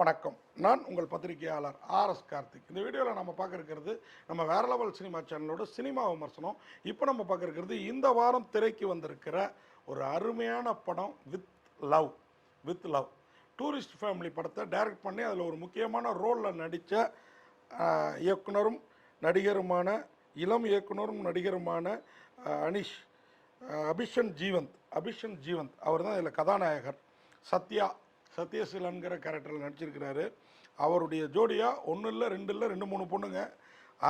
வணக்கம். நான் உங்கள் பத்திரிகையாளர் ஆர்எஸ் கார்த்திக். இந்த வீடியோவில் நம்ம பார்க்க இருக்கிறது நம்ம வேற லெவல் சினிமா சேனலோட சினிமா விமர்சனம். இப்போ நம்ம பார்க்க இருக்கிறது இந்த வாரம் திரைக்கு வந்திருக்கிற ஒரு அருமையான படம் with love. With love. Tourist family படத்தை டைரக்ட் பண்ணி அதில் ஒரு முக்கியமான ரோலில் நடித்த இயக்குனரும் நடிகருமான இளம் இயக்குனரும் நடிகருமான அனிஷ் அபிஷன் ஜீவந்த். அபிஷன் ஜீவந்த். அவர் தான் இதில் கதாநாயகர். சத்யா சத்யசீலன்கிற கேரக்டரில் நடிச்சிருக்கிறாரு. அவருடைய ஜோடியாக ஒன்றும் இல்லை ரெண்டு இல்லை ரெண்டு மூணு பொண்ணுங்க.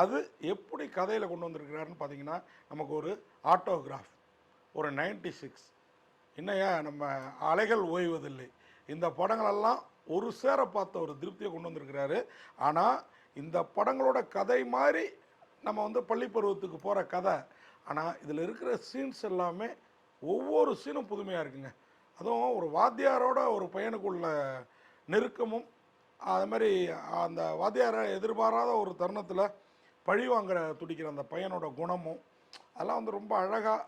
அது எப்படி கதையில் கொண்டு வந்திருக்கிறாருன்னு பார்த்தீங்கன்னா நமக்கு ஒரு ஆட்டோகிராஃப் ஒரு 96 சிக்ஸ் என்னையா நம்ம அலைகள் ஓய்வதில்லை. இந்த படங்களெல்லாம் ஒரு சேர பார்த்த ஒரு திருப்தியை கொண்டு வந்திருக்கிறாரு. ஆனால் இந்த படங்களோட கதை மாதிரி நம்ம வந்து பள்ளி பருவத்துக்கு போகிற கதை. ஆனால் இதில் இருக்கிற சீன்ஸ் எல்லாமே ஒவ்வொரு சீனும் புதுமையாக இருக்குங்க. அதுவும் ஒரு வாத்தியாரோட ஒரு பையனுக்குள்ள நெருக்கமும் அது மாதிரி அந்த வாத்தியாரை எதிர்பாராத ஒரு தருணத்தில் பழி வாங்குற துடிக்கிற அந்த பையனோட குணமும் அதெல்லாம் வந்து ரொம்ப அழகாக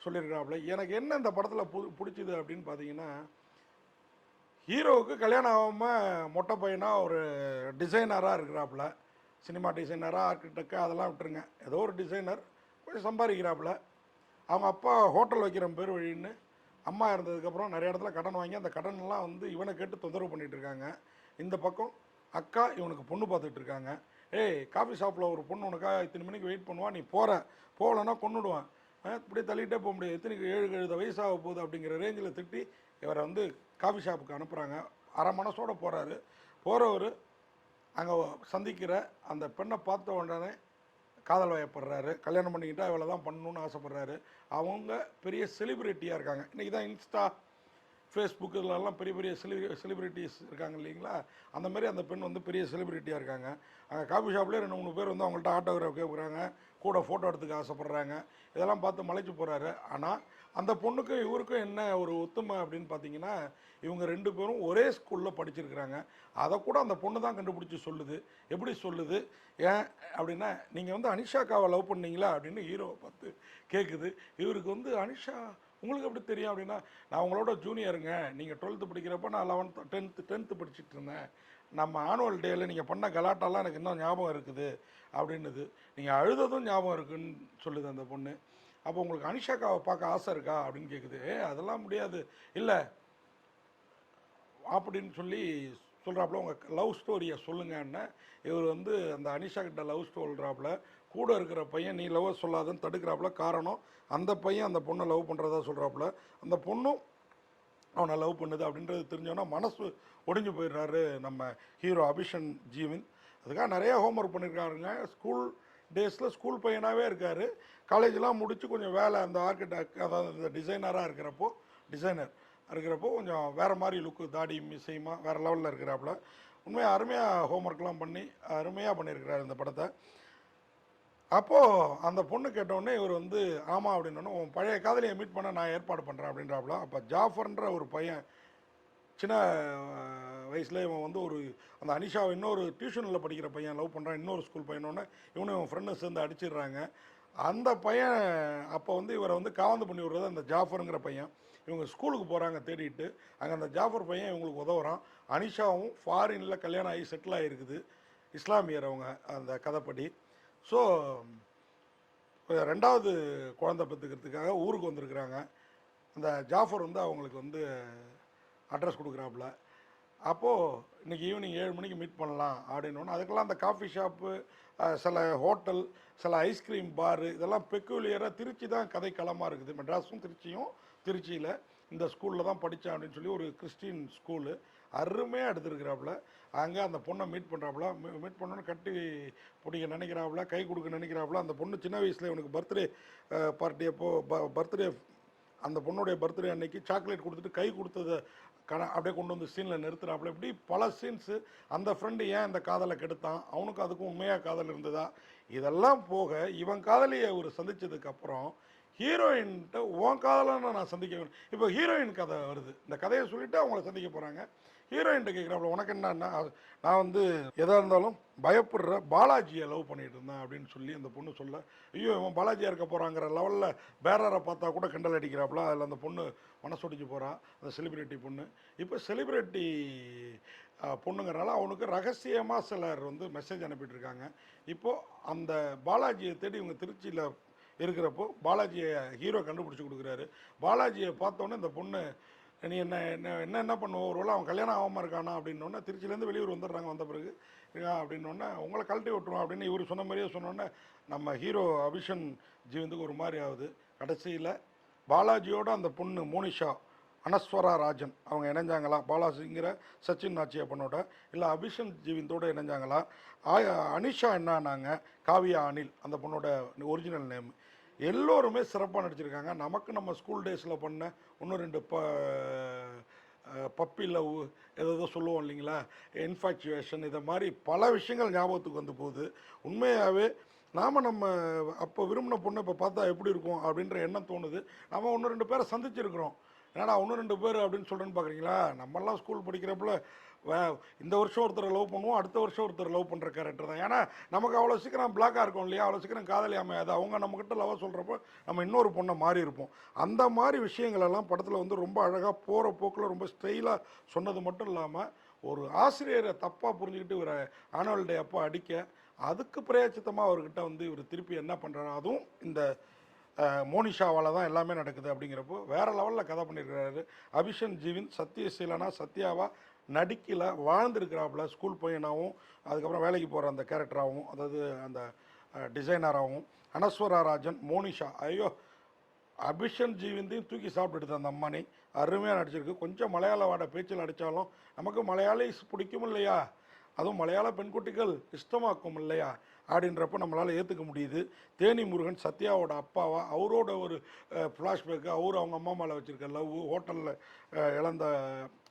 சொல்லியிருக்கிறாப்புல. எனக்கு என்ன இந்த படத்தில் பு பிடிச்சிது அப்படின்னு பார்த்தீங்கன்னா ஹீரோவுக்கு கல்யாணம் ஆகாமல் மொட்டை பையனாக ஒரு டிசைனராக இருக்கிறாப்புல. சினிமா டிசைனராக ஆர்கிடெக்ட் அதெல்லாம் விட்டுருங்க. ஏதோ ஒரு டிசைனர் கொஞ்சம் சம்பாதிக்கிறாப்புல. அவங்க அப்பா ஹோட்டல் வைக்கிற பேர் வழின்னு அம்மா இருந்ததுக்கப்புறம் நிறைய இடத்துல கடன் வாங்கி அந்த கடன்லாம் வந்து இவனை கேட்டு தொந்தரவு பண்ணிகிட்டு இருக்காங்க இந்த பக்கம் அக்கா இவனுக்கு பொண்ணு பார்த்துட்டு இருக்காங்க ஏய் காஃபி ஷாப்பில் ஒரு பொண்ணு உனக்காக இத்தனை மணிக்கு வெயிட் பண்ணுவான் நீ போகிற போகலன்னா கொன்னுடுவான். ஆ, இப்படியே தள்ளிகிட்டே போக முடியாது. இத்தனைக்கு ஏழு எழுத வயசாக போகுது அப்படிங்கிற ரேஞ்சில் திட்டி இவரை வந்து காஃபி ஷாப்புக்கு அனுப்புகிறாங்க அரை மனசோடு போகிறாரு போகிறவர் அங்கே சந்திக்கிற அந்த பெண்ணை பார்த்த உடனே காதல் வயப்படுறாரு. கல்யாணம் பண்ணிக்கிட்டா இவளை தான் பண்ணணும்னு ஆசைப்பட்றாரு. அவங்க பெரிய செலிபிரிட்டியாக இருக்காங்க. இன்றைக்கி தான் இன்ஸ்டா ஃபேஸ்புக் இதுலலாம் பெரிய பெரிய செலி செலிப்ரிட்டிஸ் இருக்காங்க இல்லைங்களா? அந்த மாதிரி அந்த பெண் வந்து பெரிய செலிப்ரிட்டியாக இருக்காங்க. அங்கே காஃபி ஷாப்லேயே ரெண்டு மூணு பேர் வந்து அவங்கள்ட்ட ஆட்டோகிராஃப் கேட்குறாங்க கூட ஃபோட்டோ எடுத்துக்க ஆசைப்பட்றாங்க. இதெல்லாம் பார்த்து மலைச்சு போகிறாரு ஆனால் அந்த பொண்ணுக்கும் இவருக்கும் என்ன ஒரு ஒத்துமை அப்படின்னு பார்த்தீங்கன்னா இவங்க ரெண்டு பேரும் ஒரே ஸ்கூலில் படிச்சிருக்கிறாங்க. அதை கூட அந்த பொண்ணு தான் கண்டுபிடிச்சி சொல்லுது. எப்படி சொல்லுது? ஏன் அப்படின்னா நீங்கள் வந்து அனிஷாக்காவை லவ் பண்ணீங்களா அப்படின்னு ஹீரோவை பார்த்து கேட்குது இவருக்கு வந்து அனிஷா உங்களுக்கு எப்படி தெரியும்? அப்படின்னா நான் உங்களோட ஜூனியருங்க நீங்கள் டுவெல்த்து படிக்கிறப்ப நான் லெவன்த் டென்த்து டென்த்து படிச்சுட்டு இருந்தேன். நம்ம ஆனுவல் டேயில் நீங்கள் பண்ண கலாட்டாலாம் எனக்கு இன்னும் ஞாபகம் இருக்குது. அப்படின்னுது. நீங்கள் அழுததும் ஞாபகம் இருக்குன்னு சொல்லுது அந்த பொண்ணு. அப்போ உங்களுக்கு அனிஷாக்காவை பார்க்க ஆசை இருக்கா அப்படின்னு கேட்குது அதெல்லாம் முடியாது. இல்லை. அப்படின்னு சொல்லி சொல்கிறாப்புல உங்கள் லவ் ஸ்டோரியை சொல்லுங்கன்னு இவர் வந்து அந்த அனிஷா கிட்ட லவ் சொல்கிறாப்புல கூட இருக்கிற பையன் நீ லவ் சொல்லாதன்னு தடுக்கிறாப்புல காரணம் அந்த பையன் அந்த பொண்ணை லவ் பண்ணுறதா சொல்கிறாப்புல அந்த பொண்ணும் அவனை லவ் பண்ணுது அப்படின்றது தெரிஞ்சோன்னா மனசு ஒடிஞ்சு போயிடுறாரு நம்ம ஹீரோ அபிஷன் ஜீவின். அதுக்காக நிறைய ஹோம்ஒர்க் பண்ணியிருக்காருங்க. ஸ்கூல் டேஸில் ஸ்கூல் பையனாகவே இருக்கார். காலேஜெலாம் முடித்து கொஞ்சம் வேலை அந்த ஆர்கிடெக்ட் அதாவது இந்த டிசைனராக இருக்கிறப்போ டிசைனர் இருக்கிறப்போ கொஞ்சம் வேறு மாதிரி லுக்கு தாடி மிசைமா வேறு லெவலில் இருக்கிறாப்புல. உண்மையாக அருமையாக ஹோம்ஒர்க்லாம் பண்ணி அருமையாக பண்ணியிருக்கிறார் இந்த படத்தை. அப்போது அந்த பொண்ணு கேட்டோடனே இவர் வந்து ஆமாம் அப்படின்னோடனே உன் பழைய காதலியை மீட் பண்ண நான் ஏற்பாடு பண்ணுறேன் அப்படின்றாப்புல. அப்போ ஜாஃபர்ன்ற ஒரு பையன் சின்ன வயசில் இவன் வந்து ஒரு அந்த அனிஷாவை இன்னொரு டியூஷனில் படிக்கிற பையன் லவ் பண்ணுறான் இன்னொரு ஸ்கூல் பையனோடனே இவனும் இவன் ஃப்ரெண்டை சேர்ந்து அடிச்சிடுறாங்க. அந்த பையன் அப்போ வந்து இவரை வந்து காவந்து பண்ணி விடுறது அந்த ஜாஃபருங்கிற பையன். இவங்க ஸ்கூலுக்கு போகிறாங்க தேடிட்டு அங்கே அந்த ஜாஃபர் பையன் இவங்களுக்கு உதவுறான். அனிஷாவும் ஃபாரினில் கல்யாணம் ஆகி செட்டில் ஆகிருக்குது இஸ்லாமியர் அவங்க அந்த கதைப்படி. ஸோ ரெண்டாவது குழந்தை பெற்றுக்கிறதுக்காக ஊருக்கு வந்திருக்கிறாங்க. அந்த ஜாஃபர் வந்து அவங்களுக்கு வந்து அட்ரஸ் கொடுக்குறாப்புல. அப்போது இன்றைக்கி ஈவினிங் ஏழு மணிக்கு மீட் பண்ணலாம் அப்படின்னு அதுக்கெல்லாம் அந்த காஃபி ஷாப்பு சில ஹோட்டல் சில ஐஸ்கிரீம் பாரு இதெல்லாம் பெக்குலியராக திருச்சி தான் கதை களமாக இருக்குது. மெட்ராஸும் திருச்சியும் திருச்சியில் இந்த ஸ்கூலில் தான் படித்தேன் அப்படின்னு சொல்லி ஒரு கிறிஸ்டின் ஸ்கூலு அருமையாக எடுத்துருக்கிறாப்புல. அங்கே அந்த பொண்ணை மீட் பண்ணுறாப்புல மீட் பண்ணோன்னு கட்டி பிடிக்க நினைக்கிறாப்புல கை கொடுக்க நினைக்கிறாப்புல. அந்த பொண்ணு சின்ன வயசில் இவனுக்கு பர்த்டே பார்ட்டி ப பர்த்டே அந்த பொண்ணுடைய பர்த்டே அன்னைக்கு சாக்லேட் கொடுத்துட்டு கை கொடுத்ததை கடை அப்படியே கொண்டு வந்து சீனில் நிறுத்துறாப்புல இப்படி பல சீன்ஸு அந்த ஃப்ரெண்டு ஏன் இந்த காதலை கெடுத்தான்? அவனுக்கு அதுக்கும் உண்மையாக காதல் இருந்ததா? இதெல்லாம் போக இவன் காதலியை ஒரு சந்தித்ததுக்கப்புறம் ஹீரோயின்கிட்ட உன் காதலான நான் சந்திக்க வேணும். இப்போ ஹீரோயின் கதை வருது. இந்த கதையை சொல்லிவிட்டு அவங்கள சந்திக்க போகிறாங்க ஹீரோயின்ட்ட கேட்குறாப்புல உனக்கு என்னன்னா நான் வந்து எதாக இருந்தாலும் பயப்படுற பாலாஜியை லவ் பண்ணிட்டு இருந்தேன் அப்படின்னு சொல்லி அந்த பொண்ணு சொல்ல ஐயோ இவன் பாலாஜியாக இருக்க போகிறாங்கிற லெவலில் பேரரை பார்த்தா கூட கிண்டல் அடிக்கிறாப்புல அதில் அந்த பொண்ணு மனசொடிச்சு போகிறா அந்த செலிபிரிட்டி பொண்ணு. இப்போ செலிபிரிட்டி பொண்ணுங்கிறனால அவனுக்கு ரகசியமாக சிலர் வந்து மெசேஜ் அனுப்பிட்டுருக்காங்க. இப்போது அந்த பாலாஜியை தேடி இவங்க திருச்சியில் இருக்கிறப்போ பாலாஜியை ஹீரோ கண்டுபிடிச்சி கொடுக்குறாரு. பாலாஜியை பார்த்தோன்னே இந்த பொண்ணு நீ என்ன என்ன என்ன என்ன பண்ணுவோம்? ஒரு வேளை அவன் கல்யாணம் ஆகாமல் இருக்கானா? அப்படின்னோடனே திருச்சியிலேருந்து வெளியூர் வந்துடுறாங்க வந்த பிறகு. அப்படின்னோடனே உங்களை கழட்டி விட்டுருவோம் அப்படின்னு இவர் சொன்ன மாதிரியே சொன்னோன்னே நம்ம ஹீரோ அபிஷன் ஜீவந்துக்கு ஒரு மாதிரி ஆகுது. கடைசியில் பாலாஜியோட அந்த பொண்ணு மோனிஷா அனஸ்வரா ராஜன் அவங்க இணைஞ்சாங்களா? பாலாஜிங்கிற சச்சின் நாச்சியா பொண்ணோட இல்லை அபிஷன் ஜீவிந்தோட இணைஞ்சாங்களா? ஆ- அனிஷா என்னன்னாங்க காவியா அனில் அந்த பொண்ணோட ஒரிஜினல் நேம் எல்லோருமே சிறப்பாக நடிச்சிருக்காங்க. நமக்கு நம்ம ஸ்கூல் டேஸில் பண்ண இன்னும் ரெண்டு ப பப்பி லவ் ஏதோ சொல்லுவோம் இல்லைங்களா? இன்ஃபாக்சுவேஷன் இதை மாதிரி பல விஷயங்கள் ஞாபகத்துக்கு வந்து போகுது. உண்மையாகவே நாம் நம்ம அப்போ விரும்பின பொண்ணை இப்போ பார்த்தா எப்படி இருக்கும் அப்படின்ற எண்ணம் தோணுது. நம்ம ஒன்று ரெண்டு பேரை சந்திச்சிருக்கிறோம். என்னடா ஒன்று ரெண்டு பேர் அப்படின்னு சொல்கிறேன்னு பார்க்குறீங்களா நம்மெல்லாம் ஸ்கூல் படிக்கிறப்பல இந்த வருஷம் ஒருத்தர் லவ் பண்ணுவோம் அடுத்த வருஷம் ஒருத்தர் லவ் பண்ணுற கேரக்டர் தான். ஏன்னா நமக்கு அவ்வளோ சீக்கிரம் பிளாக்காக இருக்கும் இல்லையா? அவ்வளோ சீக்கிரம் காதலி அமையாது. அவங்க நம்மக்கிட்ட லவ் சொல்கிறப்போ நம்ம இன்னொரு பொண்ணை மாறி இருப்போம். அந்த மாதிரி விஷயங்களெல்லாம் படத்தில் வந்து ரொம்ப அழகாக போகிற போக்கில் ரொம்ப ஸ்டைலாக சொன்னது மட்டும் இல்லாமல் ஒரு ஆசிரியரை தப்பாக புரிஞ்சுக்கிட்டு ஒரு ஆனுவல் டே அப்போ அடிக்க அதுக்கு பிரயோச்சித்தமாக அவர்கிட்ட வந்து இவர் திருப்பி என்ன பண்ணுறாரு அதுவும் இந்த மோனிஷாவால் தான் எல்லாமே நடக்குது அப்படிங்கிறப்போ வேறு லெவலில் கதை பண்ணியிருக்கிறாரு. அபிஷன் ஜீவின் சத்யசீலனா சத்யாவா நடிக்கல வாழ்ந்துருக்கிறாப்புல ஸ்கூல் பையனாகவும் அதுக்கப்புறம் வேலைக்கு போகிற அந்த கேரக்டராகவும் அதாவது அந்த டிசைனராகவும் அனஸ்வரா ராஜன் மோனிஷா ஐயோ அபிஷன் ஜீவிந்தையும் தூக்கி சாப்பிட்டுடுது அந்த அம்மானி. அருமையாக நடிச்சிருக்கு. கொஞ்சம் மலையாள வாட பேச்சில் நடித்தாலும் நமக்கு மலையாளிஸ் பிடிக்கும் இல்லையா அதுவும் மலையாள பெண்குட்டிகள் இஷ்டமாக்கும் இல்லையா? அப்படின்றப்ப நம்மளால் ஏற்றுக்க முடியுது. தேனி முருகன் சத்யாவோட அப்பாவா? அவரோட ஒரு ஃப்ளாஷ்பேக்கு அவர் அவங்க அம்மா மேலே வச்சுருக்க லவ் ஹோட்டலில் இழந்த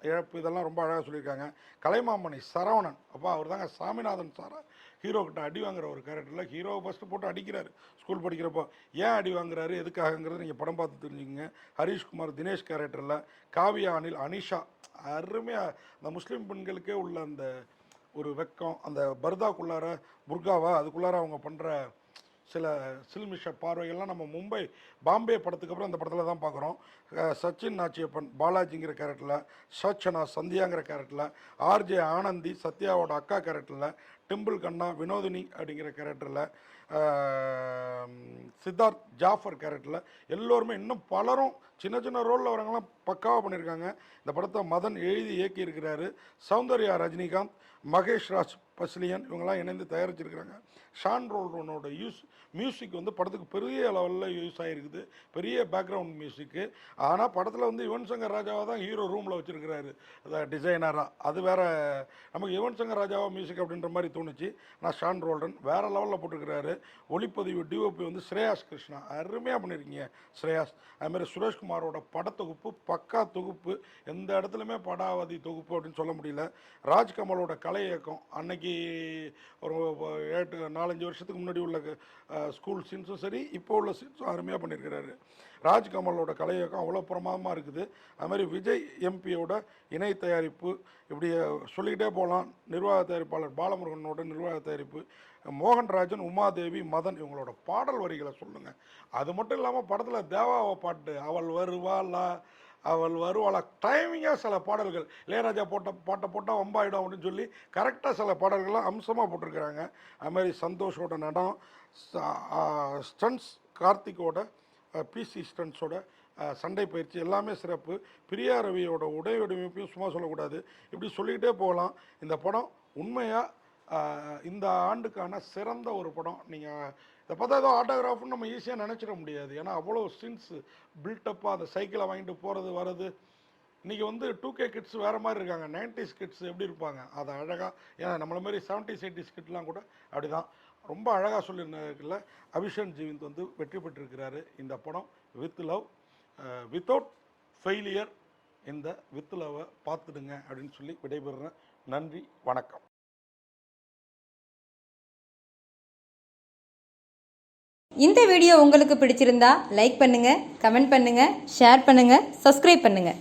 இழப்பு இதெல்லாம் ரொம்ப அழகாக சொல்லியிருக்காங்க. கலைமாமணி சரவணன் அப்பா அவர் தாங்க சாமிநாதன் சாரா ஹீரோ கிட்ட அடி வாங்குற ஒரு கேரக்டரில் ஹீரோவை ஃபஸ்ட்டு போட்டு அடிக்கிறாரு ஸ்கூல் படிக்கிறப்போ. ஏன் அடி வாங்குறாரு? எதுக்காகங்கிறது நீங்கள் படம் பார்த்து தெரிஞ்சுக்கங்க. ஹரீஷ்குமார் தினேஷ் கேரக்டரில் காவியா அனில் அனிஷா அருமையாக அந்த முஸ்லீம் பெண்களுக்கே உள்ள அந்த ஒரு வெக்கம். அந்த பர்தாக்குள்ளார புர்காவா அதுக்குள்ளார அவங்க பண்ணுற சில சில்மிஷ பார்வைகள்லாம் நம்ம மும்பை பாம்பே படத்துக்கு அப்புறம் அந்த படத்தில் தான் பார்க்குறோம் சச்சின் நாச்சியப்பன் பாலாஜிங்கிற கேரக்டரில் சச்சனா சந்தியாங்கிற கேரக்டரில் ஆர்ஜே ஆனந்தி சத்யாவோட அக்கா கேரக்டரில் டிம்பிள் கண்ணா வினோதினி அப்படிங்கிற கேரக்டரில் சித்தார்த் ஜாஃபர் கேரக்டரில் எல்லோருமே இன்னும் பலரும் சின்ன சின்ன ரோலில் வரவங்களாம் பக்காவாக பண்ணியிருக்காங்க இந்த படத்தை மதன் எழுதி இயக்கியிருக்கிறாரு. சௌந்தர்யா ரஜினிகாந்த் மகேஷ் ராஜ் பஸ்லியன் இவங்கெல்லாம் இணைந்து தயாரிச்சிருக்கிறாங்க. ஷான் ரோல்ரோனோட யூஸ் மியூசிக் வந்து படத்துக்கு பெரிய லெவலில் யூஸ் ஆகிருக்குது பெரிய பேக்ரவுண்ட் மியூசிக்கு ஆனால் படத்தில் வந்து யுவன் சங்கர் ராஜாவை தான் ஹீரோ ரூமில் வச்சுருக்கிறாரு. டிசைனராக அது வேறு நமக்கு யுவன் சங்கர் ராஜாவா மியூசிக் அப்படின்ற மாதிரி தோணுச்சு. ஆனால் ஷான் ரோல்டன் வேறு லெவலில் போட்டிருக்கிறாரு. ஒளிப்பதிவு டிஓபி வந்து ஸ்ரேயாஸ் கிருஷ்ணா. அருமையாக பண்ணியிருக்கீங்க ஸ்ரேயாஸ். அதுமாதிரி சுரேஷ்குமாரோட படத்தொகுப்பு பக்கா தொகுப்பு எந்த இடத்துலையுமே படாவதி தொகுப்பு அப்படின்னு சொல்ல முடியல. ராஜ்கமலோட கலை இயக்கம் அன்னைக்கு ஒரு எட்டு நாலஞ்சு வருஷத்துக்கு முன்னாடி உள்ள ஸ்கூல் சீன்ஸும் சரி இப்போ உள்ள சீன்ஸும் அருமையாக பண்ணியிருக்கிறாரு ராஜ்கமலோட கலையகம் அவ்வளோ பிரமாதமாக இருக்குது. அது மாதிரி விஜய் எம்பியோட இணை தயாரிப்பு இப்படி சொல்லிக்கிட்டே போகலாம் நிர்வாக தயாரிப்பாளர் பாலமுருகனோட நிர்வாக தயாரிப்பு மோகன்ராஜன் உமாதேவி மதன் இவங்களோட பாடல் வரிகளை சொல்லுங்கள் அது மட்டும் இல்லாமல் படத்தில் தேவாவை பாட்டு அவள் வருவாளா அவள் வருவாளா டைமிங்காக சில பாடல்கள். இளையராஜா போட்ட பாட்டை போட்டால் வம்பாயிடும் அப்படின்னு சொல்லி கரெக்டாக சில பாடல்கள்லாம் அம்சமாக போட்டிருக்கிறாங்க. அதுமாதிரி சந்தோஷோட நடம் ஸ்டன்ஸ் கார்த்திக்கோட பிசி ஸ்டன்ஸோட சண்டை பயிற்சி எல்லாமே சிறப்பு. பிரியா ரவியோட உடை வடிவமைப்பையும் சும்மா சொல்லக்கூடாது. இப்படி சொல்லிக்கிட்டே போகலாம். இந்த படம் உண்மையாக இந்த ஆண்டுக்கான சிறந்த ஒரு படம்? நீங்கள் இதை பார்த்தா ஏதோ ஆட்டோகிராஃப்னு நம்ம ஈஸியாக நினச்சிட முடியாது. ஏன்னா அவ்வளோ சீன்ஸ் பில்டப்பாக அந்த சைக்கிளை வாங்கிட்டு போகிறது வர்றது. இன்றைக்கி வந்து டூ கே கிட்ஸ் வேறு மாதிரி இருக்காங்க. நைன்டிஸ் கிட்ஸ் எப்படி இருப்பாங்க? அதை அழகாக ஏன்னா நம்மள மாதிரி செவன்டிஸ் எயிட்டிஸ் கிட்லாம் கூட அப்படி தான் ரொம்ப அழகாக சொல்லியிருந்தாருல. அபிஷன் ஜீவிந்த் வந்து வெற்றி பெற்றிருக்கிறாரு. இந்த படம் வித் லவ் வித்தவுட் ஃபெயிலியர் இந்த வித் லவ்வை பார்த்துடுங்க அப்படின்னு சொல்லி விடைபெறுறேன். நன்றி வணக்கம். இந்த வீடியோ உங்களுக்கு பிடிச்சிருந்தா லைக் பண்ணுங்கள் கமெண்ட் பண்ணுங்கள் ஷேர் பண்ணுங்கள் சப்ஸ்கிரைப் பண்ணுங்கள்